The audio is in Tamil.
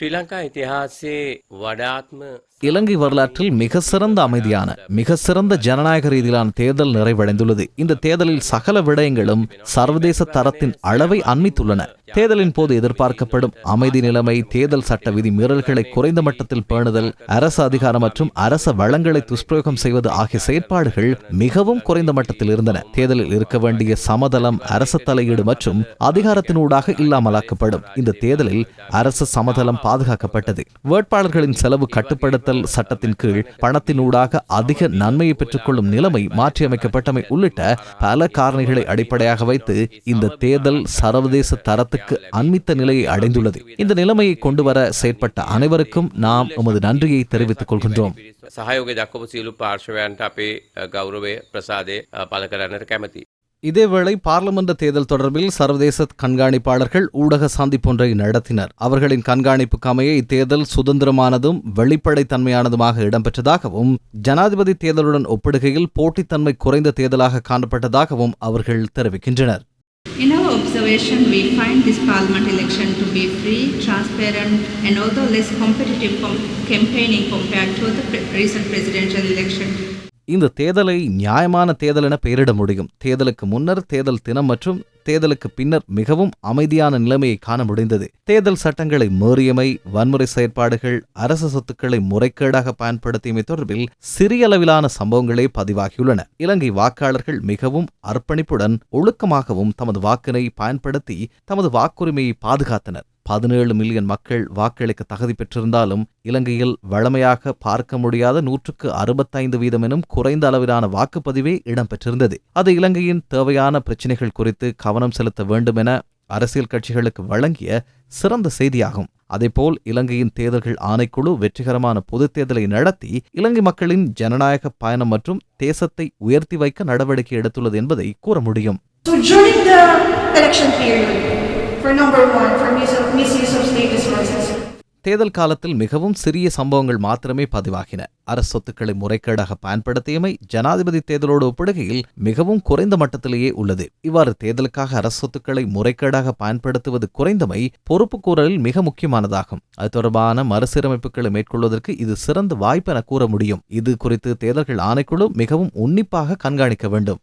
ශ්‍රී ලංකා ඉතිහාසේ වඩාත්ම இலங்கை வரலாற்றில் மிக சிறந்த அமைதியான மிக சிறந்த ஜனநாயக ரீதியிலான தேர்தல் நிறைவடைந்துள்ளது இந்த தேர்தலில் சகல விடயங்களும் சர்வதேச தரத்தின் அளவை அண்மித்துள்ளன தேர்தலின் போது எதிர்பார்க்கப்படும் அமைதி நிலைமை தேர்தல் சட்ட விதி மீறல்களை குறைந்த மட்டத்தில் பேணுதல் அரசு அதிகாரம் மற்றும் அரச வளங்களை துஷ்பிரயோகம் செய்வது ஆகிய செயற்பாடுகள் மிகவும் குறைந்த மட்டத்தில் இருந்தன. தேர்தலில் இருக்க வேண்டிய சமதளம் அரசு தலையீடு மற்றும் அதிகாரத்தினூடாக இல்லாமலாக்கப்படும். இந்த தேர்தலில் அரசு சமதளம் பாதுகாக்கப்பட்டது. வேட்பாளர்களின் செலவு கட்டுப்படுத்தல் சட்டத்தின் கீழ் பணத்தினூடாக அதிக நன்மையை பெற்றுக்கொள்ளும் நிலைமை மாற்றியமைக்கப்பட்டமை உள்ளிட்ட பல காரணிகளை அடிப்படையாக வைத்து இந்த தேர்தல் சர்வதேச தரத்துக்கு அளவிற்கு அண்மித்த நிலையை அடைந்துள்ளது. இந்த நிலைமையை கொண்டு வர செயற்பட்ட அனைவருக்கும் நாம் எமது நன்றியை தெரிவித்துக் கொள்கின்றோம். இதேவேளை பார்லிமென்ற தேர்தல் தொடர்பில் சர்வதேச கண்காணிப்பாளர்கள் ஊடக சந்திப்பொன்றை நடத்தினர். அவர்களின் கண்காணிப்புக்கு அமைய இத்தேர்தல் சுதந்திரமானதும் வெளிப்படைத்தன்மையானதுமாக இடம்பெற்றதாகவும் ஜனாதிபதி தேர்தலுடன் ஒப்பிடுகையில் போட்டித்தன்மை குறைந்த தேர்தலாக காணப்பட்டதாகவும் அவர்கள் தெரிவிக்கின்றனர். In our observation, we find this parliament election to be free, transparent, and although less competitive com- campaigning compared to the pre- recent presidential election. இந்த தேர்தலை நியாயமான தேர்தல் என பெயரிட முடியும். தேர்தலுக்கு முன்னர் தேர்தல் தினம் மற்றும் தேர்தலுக்கு பின்னர் மிகவும் அமைதியான நிலைமையை காண முடிந்தது. தேர்தல் சட்டங்களை மீறியமை வன்முறை செயற்பாடுகள் அரசு சொத்துக்களை முறைகேடாக பயன்படுத்தியமை தொடர்பில் சிறிய அளவிலான சம்பவங்களே பதிவாகியுள்ளன. இலங்கை வாக்காளர்கள் மிகவும் அர்ப்பணிப்புடன் ஒழுக்கமாகவும் தமது வாக்கினை பயன்படுத்தி தமது வாக்குரிமையை பாதுகாத்தனர். பதினேழு மில்லியன் மக்கள் வாக்களிக்க தகுதி பெற்றிருந்தாலும் இலங்கையில் வழமையாக பார்க்க முடியாத நூற்றுக்கு அறுபத்தைந்து வீதம் எனும் குறைந்த அளவிலான வாக்குப்பதிவே இடம்பெற்றிருந்தது. அது இலங்கையின் தேவையான பிரச்சினைகள் குறித்து கவனம் செலுத்த வேண்டும் என அரசியல் கட்சிகளுக்கு வழங்கிய சிறந்த செய்தியாகும். அதேபோல் இலங்கையின் தேர்தல்கள் ஆணைக்குழு வெற்றிகரமான பொதுத் தேர்தலை நடத்தி இலங்கை மக்களின் ஜனநாயக பயணம் மற்றும் தேசத்தை உயர்த்தி வைக்க நடவடிக்கை எடுத்துள்ளது என்பதை கூற முடியும். So during the election period, for number one, for mis- தேர்தல் காலத்தில் மிகவும் சிறிய சம்பவங்கள் மாத்திரமே பதிவாகின. அரசு சொத்துக்களை முறைகேடாக பயன்படுத்தியமை ஜனாதிபதி தேர்தலோடு ஒப்பிடுகையில் மிகவும் குறைந்த மட்டத்திலேயே உள்ளது. இவ்வாறு தேர்தலுக்காக அரசு சொத்துக்களை முறைகேடாக பயன்படுத்துவது குறைந்தமை பொறுப்புக்கூறலில் மிக முக்கியமானதாகும். அது தொடர்பான மறுசீரமைப்புகளை மேற்கொள்வதற்கு இது சிறந்த வாய்ப்பு என கூற முடியும். இது குறித்து தேர்தல்கள் ஆணைக்குழு மிகவும் உன்னிப்பாக கண்காணிக்க வேண்டும்.